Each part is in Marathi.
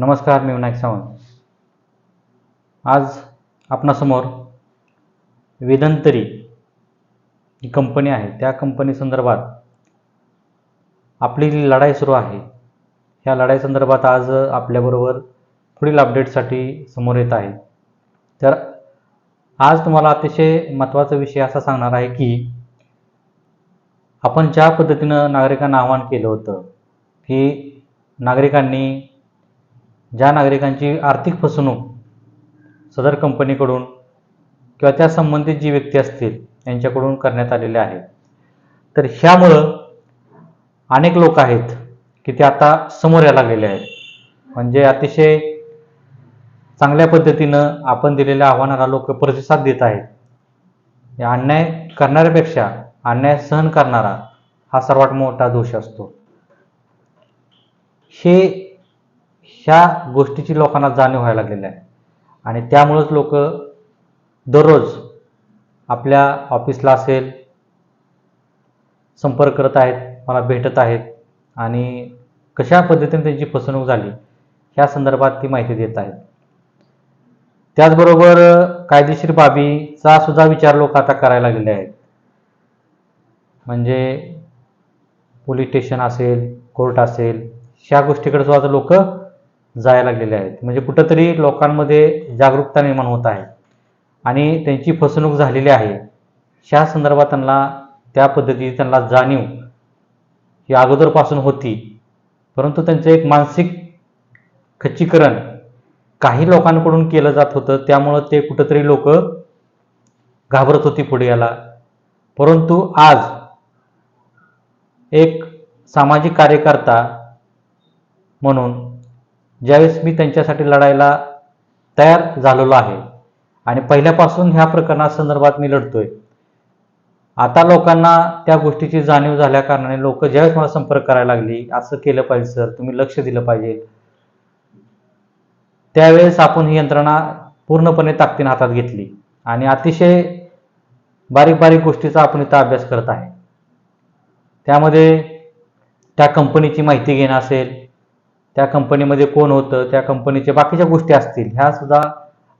नमस्कार मी विनायक सावंत. आज आपणासमोर वेदंतरी ही कंपनी आहे त्या कंपनी संदर्भात आपली जी लढाई सुरू आहे ह्या लढाई संदर्भात आज आपल्याबरोबर पुढील अपडेटसाठी समोर येत आहे. तर आज तुम्हाला अतिशय महत्त्वाचा विषय असा सांगणार आहे की आपण ज्या पद्धतीनं नागरिकांना आवाहन केलं होतं की नागरिकांनी ज्या नागरिकांची आर्थिक फसवणूक सदर कंपनीकडून किंवा त्या संबंधित जी व्यक्ती असतील यांच्याकडून करण्यात आलेले आहे. तर ह्यामुळं अनेक लोक आहेत की ते आता समोर यायला लागलेले आहेत. म्हणजे अतिशय चांगल्या पद्धतीनं आपण दिलेल्या आव्हानाला लोक प्रतिसाद देत आहेत. अन्याय करणाऱ्यापेक्षा अन्याय सहन करणारा हा सर्वात मोठा दोष असतो. हे ह्या गोष्टीची लोकांना जाणीव व्हायला लागलेली आहे. आणि त्यामुळंच लोक दररोज आपल्या ऑफिसला असेल संपर्क करत आहेत मला भेटत आहेत आणि कशा पद्धतीने त्यांची फसवणूक झाली ह्या संदर्भात ती माहिती देत आहेत. त्याचबरोबर कायदेशीर बाबीचा सुद्धा विचार लोक आता करायला लागलेले आहेत. म्हणजे पोलीस स्टेशन असेल कोर्ट असेल ह्या गोष्टीकडे सुद्धा आता लोक जायला लागलेले आहेत. म्हणजे कुठंतरी लोकांमध्ये जागरूकता निर्माण होत आहे. आणि त्यांची फसवणूक झालेली आहे. ह्या संदर्भात त्यांना त्या पद्धतीची त्यांना जाणीव ही अगोदरपासून होती. परंतु त्यांचं एक मानसिक खच्चीकरण काही लोकांकडून केलं जात होतं. त्यामुळं ते कुठंतरी लोक घाबरत होती पुढे याला परंतु आज एक सामाजिक कार्यकर्ता म्हणून ज्यावेळेस मी त्यांच्यासाठी लढायला तयार झालेलो आहे. आणि पहिल्यापासून ह्या प्रकरणासंदर्भात मी लढतोय. आता लोकांना त्या गोष्टीची जाणीव झाल्या कारणाने लोक ज्यावेळेस मला संपर्क करायला लागली असं केलं पाहिजे सर तुम्ही लक्ष दिलं पाहिजे. त्यावेळेस आपण ही यंत्रणा पूर्णपणे ताकदीने हातात घेतली. आणि अतिशय बारीक बारीक गोष्टीचा आपण इथं अभ्यास करत आहे. त्यामध्ये त्या कंपनीची माहिती घेणं असेल त्या कंपनीमध्ये कोण होतं त्या कंपनीच्या बाकीच्या गोष्टी असतील ह्या सुद्धा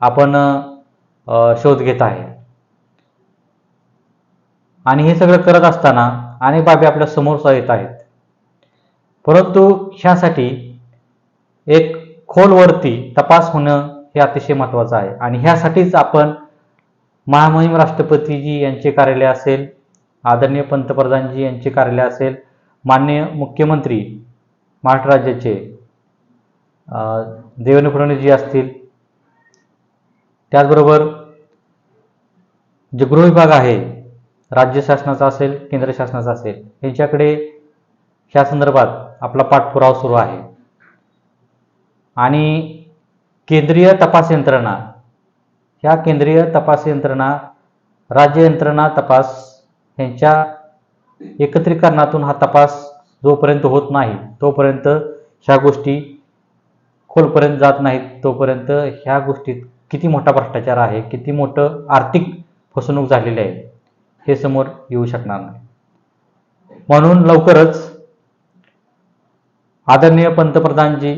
आपण शोध घेत आहे. आणि हे सगळं करत असताना अनेक बाबी आपल्यासमोर येत आहेत. परंतु ह्यासाठी एक खोलवरती तपास होणं हे अतिशय महत्त्वाचं आहे. आणि ह्यासाठीच आपण महामहिम राष्ट्रपतीजी यांचे कार्यालय असेल आदरणीय पंतप्रधानजी यांचे कार्यालय असेल माननीय मुख्यमंत्री महाराष्ट्र राज्याचे अं, देवेंद्र असतील त्याचबरोबर जे गृहविभाग आहे राज्य शासनाचा असेल केंद्र शासनाचा असेल यांच्याकडे ह्या संदर्भात आपला पाठपुरावा सुरू आहे. आणि केंद्रीय तपास यंत्रणा ह्या केंद्रीय तपास यंत्रणा राज्य यंत्रणा तपास यांच्या एकत्रीकरणातून हा तपास जोपर्यंत होत नाही तोपर्यंत ह्या गोष्टी खोलपर्यंत जात नाहीत तोपर्यंत ह्या गोष्टीत किती मोठा भ्रष्टाचार आहे किती मोठं आर्थिक फसवणूक झालेली आहे हे समोर येऊ शकणार नाही. म्हणून लवकरच आदरणीय पंतप्रधानजी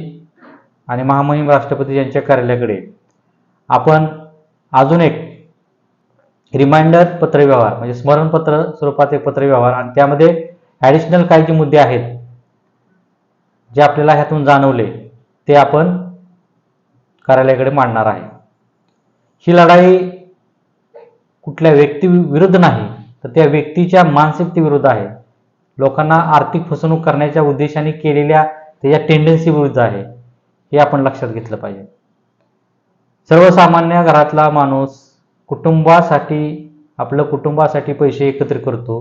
आणि महामहिम राष्ट्रपती यांच्या कार्यालयाकडे आपण अजून एक रिमाइंडर पत्रव्यवहार म्हणजे स्मरणपत्र स्वरूपात एक पत्रव्यवहार आणि त्यामध्ये ॲडिशनल काही जे मुद्दे आहेत जे आपल्याला ह्यातून जाणवले ते आपण कार्यालयाकडे मांडणार आहे. ही लढाई कुठल्या व्यक्ती विरुद्ध नाही तर त्या व्यक्तीच्या मानसिकतेविरुद्ध आहे. लोकांना आर्थिक फसवणूक करण्याच्या उद्देशाने केलेल्या त्याच्या टेंडन्सी विरुद्ध आहे हे आपण लक्षात घेतलं पाहिजे. सर्वसामान्य घरातला माणूस कुटुंबासाठी आपलं कुटुंबासाठी पैसे एकत्र करतो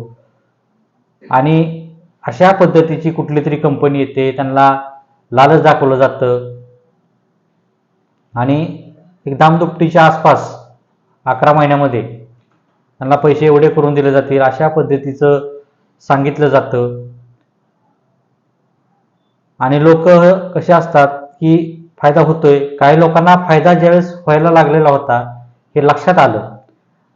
आणि अशा पद्धतीची कुठली तरी कंपनी येते त्यांना लालच दाखवलं जातं. आणि एक दामदुपटीच्या आसपास अकरा महिन्यामध्ये त्यांना पैसे एवढे करून दिले जातील अशा पद्धतीचं सांगितलं जातं. आणि लोक कसे असतात की फायदा होतोय? काही लोकांना फायदा ज्यावेळेस व्हायला लागलेला होता हे लक्षात आलं.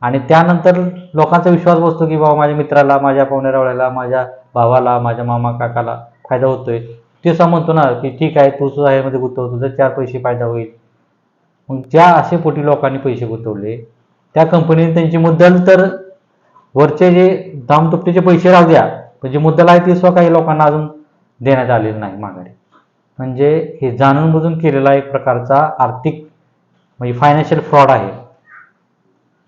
आणि त्यानंतर लोकांचा विश्वास बसतो की बाबा माझ्या मित्राला माझ्या पाहुण्यारावळ्याला माझ्या भावाला माझ्या मामा काकाला फायदा होतोय. तसा म्हणतो ना की ठीक आहे तू सुद्धा ह्यामध्ये गुंतव तुझा चार पैसे फायदा होईल. मग ज्या असे पोटी लोकांनी पैसे गुंतवले त्या कंपनीने त्यांची मुद्दल तर वरचे जे दामतुपटीचे पैसे राहू द्या पण जे मुद्दल आहे ती सुद्धा काही लोकांना अजून देण्यात आलेली नाही माघारी. म्हणजे हे जाणून बुजून केलेला एक प्रकारचा आर्थिक म्हणजे फायनान्शियल फ्रॉड आहे.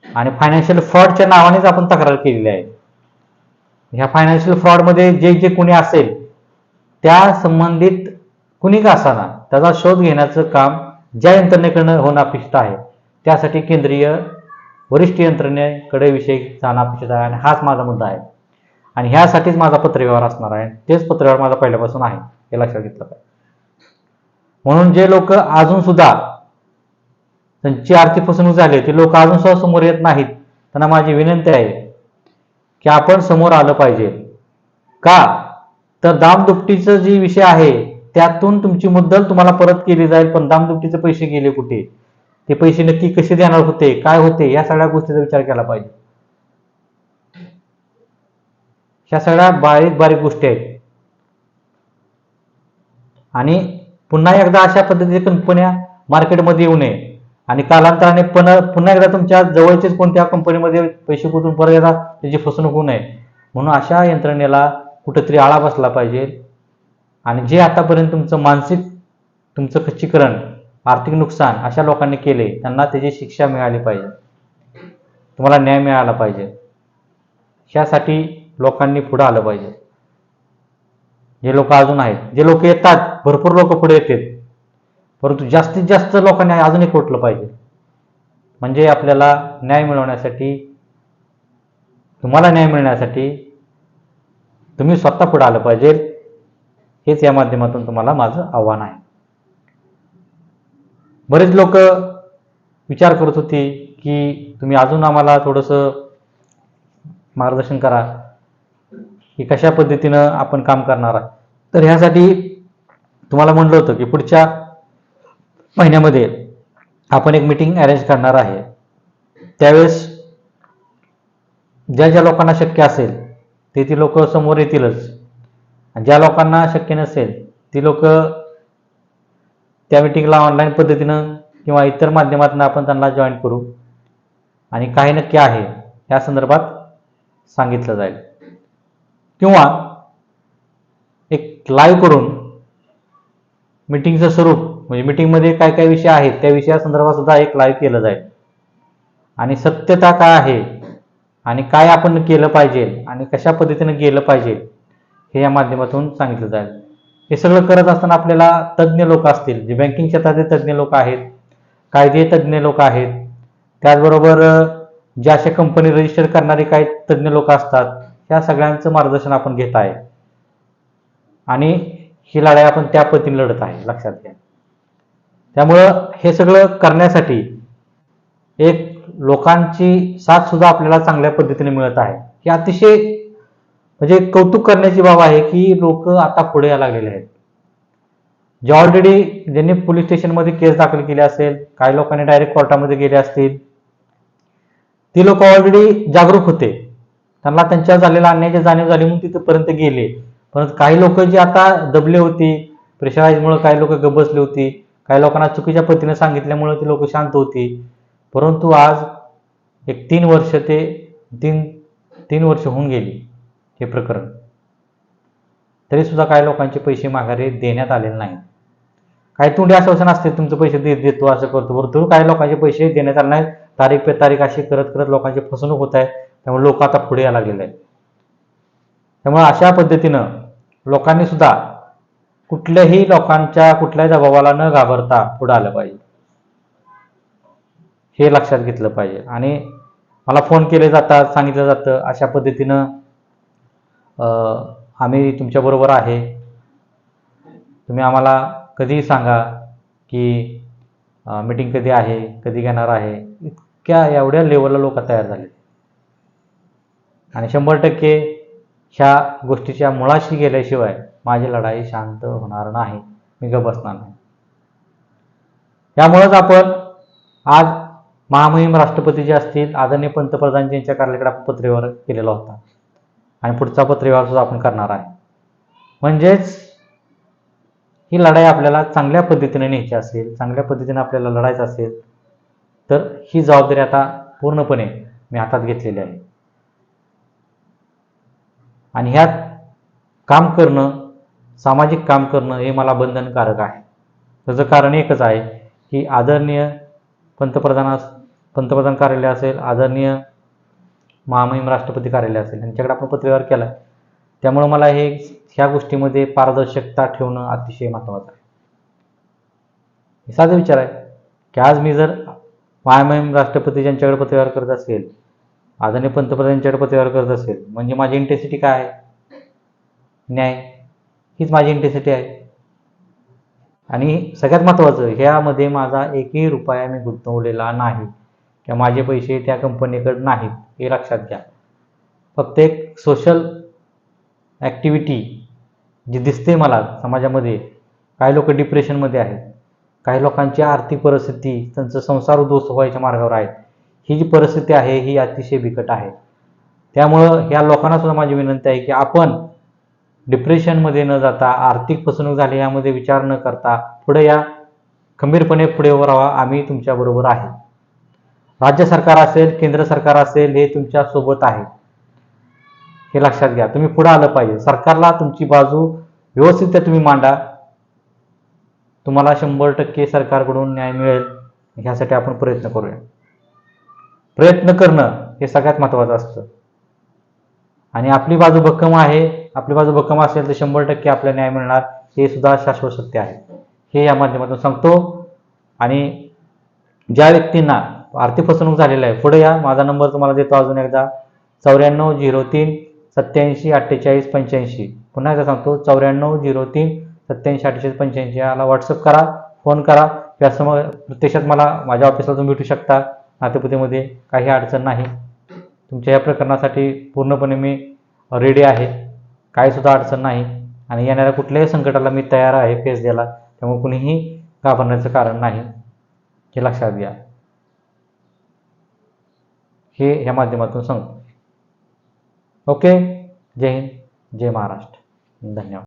आणि फायनान्शियल फ्रॉडच्या नावानेच आपण तक्रार केलेली आहे. ह्या फायनान्शियल फ्रॉडमध्ये जे जे कोणी असेल त्या संबंधित कुणी का असाना त्याचा शोध घेण्याचं काम ज्या यंत्रणेकडनं होणं अपेक्षित आहे त्यासाठी केंद्रीय वरिष्ठ यंत्रणेकडे विषय जाणं अपेक्षित आहे आणि हाच माझा मुद्दा आहे. आणि ह्यासाठीच माझा पत्रव्यवहार असणार आहे. तेच पत्रव्यवहार माझा पहिल्यापासून आहे हे लक्षात घेतलं पाहिजे. म्हणून जे लोक अजून सुद्धा त्यांची आर्थिक फसवणूक झाली ते लोक अजून सुद्धा समोर येत नाहीत. त्यांना माझी विनंती आहे की आपण समोर आलं पाहिजे. का? तर दामदुपटीचं जे विषय आहे त्यातून तुमची मुद्दल तुम्हाला परत केली जाईल पण दामदुपटीचे पैसे गेले कुठे? ते पैसे नक्की कसे देणार होते काय होते या सगळ्या गोष्टीचा विचार केला पाहिजे. ह्या सगळ्या बारीक बारीक गोष्टी आहेत. आणि पुन्हा एकदा अशा पद्धतीच्या कंपन्या मार्केटमध्ये येऊ नये. आणि कालांतराने पुन्हा पुन्हा एकदा तुमच्या जवळचेच कोणत्या कंपनीमध्ये पैसे कुठून परत येतात त्याची फसवणूक होऊ नये. म्हणून अशा यंत्रणेला कुठंतरी आळा बसला पाहिजे. आणि जे आतापर्यंत तुमचं मानसिक तुमचं खच्चीकरण आर्थिक नुकसान अशा लोकांनी केले त्यांना त्याची शिक्षा मिळाली पाहिजे. तुम्हाला न्याय मिळाला पाहिजे. ह्यासाठी लोकांनी पुढं आलं पाहिजे. जे लोक अजून आहेत जे लोक येतात भरपूर लोक पुढे येतात. परंतु जास्तीत जास्त लोकांनी अजून एक उठलं पाहिजे. म्हणजे आपल्याला न्याय मिळवण्यासाठी तुम्हाला न्याय मिळण्यासाठी तुम्ही स्वतः पुढे आलं पाहिजे. हेच या माध्यमातून तुम्हाला माझं आव्हान आहे. बरेच लोक विचार करत होते की तुम्ही अजून आम्हाला थोडंसं मार्गदर्शन करा. की कशा पद्धतीनं आपण काम करणार आहात. तर ह्यासाठी तुम्हाला म्हणलं होतं की पुढच्या महिन्यामध्ये आपण एक मीटिंग अरेंज करणार आहे. त्यावेळेस ज्या ज्या लोकांना शक्य असेल ते ती लोक समोर येतीलच. आणि ज्या लोकांना शक्य नसेल ती लोक त्या मिटिंगला ऑनलाईन पद्धतीनं किंवा इतर माध्यमातून आपण त्यांना जॉईन करू. आणि काही नक्की आहे या संदर्भात सांगितलं जाईल. किंवा एक लाईव्ह करून मीटिंगचं स्वरूप म्हणजे मीटिंगमध्ये काय काय विषय आहेत त्या विषयासंदर्भात सुद्धा एक लाईव्ह केलं जाईल. आणि सत्यता काय आहे आणि काय आपण केलं पाहिजे आणि कशा पद्धतीनं गेलं पाहिजे हे या माध्यमातून सांगितलं जाईल. हे सगळं करत असताना आपल्याला तज्ज्ञ लोक असतील जे बँकिंग क्षेत्रातले तज्ज्ञ लोक आहेत कायदे तज्ज्ञ लोक आहेत त्याचबरोबर ज्या अशा कंपनी रजिस्टर करणारे काही तज्ज्ञ लोक असतात त्या सगळ्यांचं मार्गदर्शन आपण घेत आहे. आणि ही लढाई आपण त्या पद्धतीने लढत आहे लक्षात घ्या. त्यामुळं हे सगळं करण्यासाठी एक लोकांची साथ सुद्धा आपल्याला चांगल्या पद्धतीने मिळत आहे. ही अतिशय म्हणजे कौतुक करण्याची बाब आहे की लोक आता पुढे यायला लागलेले आहेत. जे ऑलरेडी ज्यांनी पोलीस स्टेशनमध्ये केस दाखल केली असेल काही लोकांनी डायरेक्ट कोर्टामध्ये गेले असतील ती लोक ऑलरेडी जागरूक होते. त्यांना त्यांच्या झालेल्या अन्यायाची जाणीव झाली म्हणून तिथपर्यंत गेले. परंतु काही लोक जी आता दबले होती प्रेशराईजमुळे काही लोक गबसली होती काही लोकांना चुकीच्या पद्धतीने सांगितल्यामुळे ती लोक शांत होती. परंतु आज एक तीन वर्ष ते तीन तीन वर्ष होऊन गेली हे प्रकरण. तरीसुद्धा काही लोकांचे पैसे माघारी देण्यात आलेले नाही काही तोंडी आश्वासन असते तुमचे पैसे दे देतो असं करतो. बरोबर काही लोकांचे पैसे देण्यात आले नाही तारीख पे तारीख अशी करत करत लोकांची फसवणूक होत आहे. त्यामुळे लोक आता पुढे यायला गेले आहेत. त्यामुळे अशा पद्धतीनं लोकांनी सुद्धा कुठल्याही लोकांच्या कुठल्याही दबावाला न घाबरता पुढे आलं पाहिजे. हे लक्षात घेतलं पाहिजे. आणि मला फोन केले जातात सांगितलं जातं. अशा पद्धतीनं आम्ही तुमच्याबरोबर आहे. तुम्ही आम्हाला कधीही सांगा की मीटिंग कधी आहे कधी घेणार आहे. इतक्या एवढ्या लेवलला लोक तयार झाले आणि शंभर टक्के ह्या गोष्टीच्या मुळाशी गेल्याशिवाय माझी लढाई शांत होणार नाही. मी ग बसणार नाही. यामुळंच आपण आज महामहिम राष्ट्रपती जे असतील आदरणीय पंतप्रधान यांच्या कार्यालयाकडे आपण पत्रव्यवहार केलेला होता. आणि पुढचा पत्रव्यवहार सुद्धा आपण करणार आहे. म्हणजेच ही लढाई आपल्याला चांगल्या पद्धतीने न्यायची असेल चांगल्या पद्धतीने आपल्याला लढायचं असेल तर ही जबाबदारी आता पूर्णपणे मी हातात घेतलेली आहे. आणि ह्यात काम करणं सामाजिक काम करणं हे मला बंधनकारक आहे. त्याचं कारण एकच आहे की आदरणीय पंतप्रधानास पंतप्रधान कार्यालय असेल आदरणीय महामहिम राष्ट्रपती कार्यालय असेल यांच्याकडे आपण पत्रव्यवहार केला आहे त्यामुळं मला हे ह्या गोष्टीमध्ये पारदर्शकता ठेवणं अतिशय महत्त्वाचं आहे. हे साधा विचार आहे की आज मी जर महामहिम राष्ट्रपती यांच्याकडे पत्रव्यवहार करत असेल आदरणीय पंतप्रधान यांच्याकडे पत्रव्यवहार करत असेल म्हणजे माझी इंटेन्सिटी काय आहे? न्याय हीच माझी इंटेन्सिटी आहे. आणि सगळ्यात महत्त्वाचं ह्यामध्ये माझा एकही रुपया मी गुंतवलेला नाही. किंवा माझे पैसे त्या कंपनीकडे नाहीत हे लक्षात घ्या. फक्त एक सोशल ॲक्टिव्हिटी जी दिसते मला समाजामध्ये काही लोक डिप्रेशनमध्ये आहेत काही लोकांची आर्थिक परिस्थिती त्यांचं संसार उद्ध्वस्त व्हायच्या मार्गावर आहेत ही जी परिस्थिती आहे ही अतिशय बिकट आहे. त्यामुळं ह्या लोकांना सुद्धा माझी विनंती आहे की आपण डिप्रेशनमध्ये न जाता आर्थिक फसवणूक झाली यामध्ये विचार न करता पुढे या खंबीरपणे पुढे राहा आम्ही तुमच्याबरोबर आहे. राज्य सरकार असेल केंद्र सरकार असेल हे तुमच्यासोबत आहे. हे लक्षात घ्या. तुम्ही पुढे आलं पाहिजे. सरकारला तुमची बाजू व्यवस्थित तुम्ही मांडा. तुम्हाला शंभर टक्के सरकारकडून न्याय मिळेल. ह्यासाठी आपण प्रयत्न करूया. प्रयत्न करणं हे सगळ्यात महत्वाचं असतं. आणि आपली बाजू भक्कम आहे आपली बाजू भक्कम असेल तर शंभर टक्के आपल्याला न्याय मिळणार हे सुद्धा शाश्वत सत्य आहे. हे या माध्यमातून सांगतो. आणि ज्या व्यक्तींना आर्थिक फसवणूक झालेला आहे. पुढे या. माझा नंबर तुम्हाला देतो अजून एकदा. चौऱ्याण्णव झिरो तीन सत्याऐंशी अठ्ठेचाळीस पंच्याऐंशी. पुन्हा एकदा सांगतो चौऱ्याण्णव झिरो तीन सत्याऐंशी अठ्ठेचाळीस पंच्याऐंशी. याला व्हॉट्सअप करा फोन करा. त्यासमोर प्रत्यक्षात मला माझ्या ऑफिसला तुम्ही भेटू शकता. नातेपुतीमध्ये काही अडचण नाही. तुमच्या या प्रकरणासाठी पूर्णपणे मी रेडी आहे. काहीसुद्धा अडचण नाही. आणि येणाऱ्या कुठल्याही संकटाला मी तयार आहे फेस द्यायला. त्यामुळे कुणीही घाबरण्याचं कारण नाही. हे लक्षात घ्या. हे ह्या माध्यमातून सांगतो. ओके? जय हिंद जय महाराष्ट्र. धन्यवाद.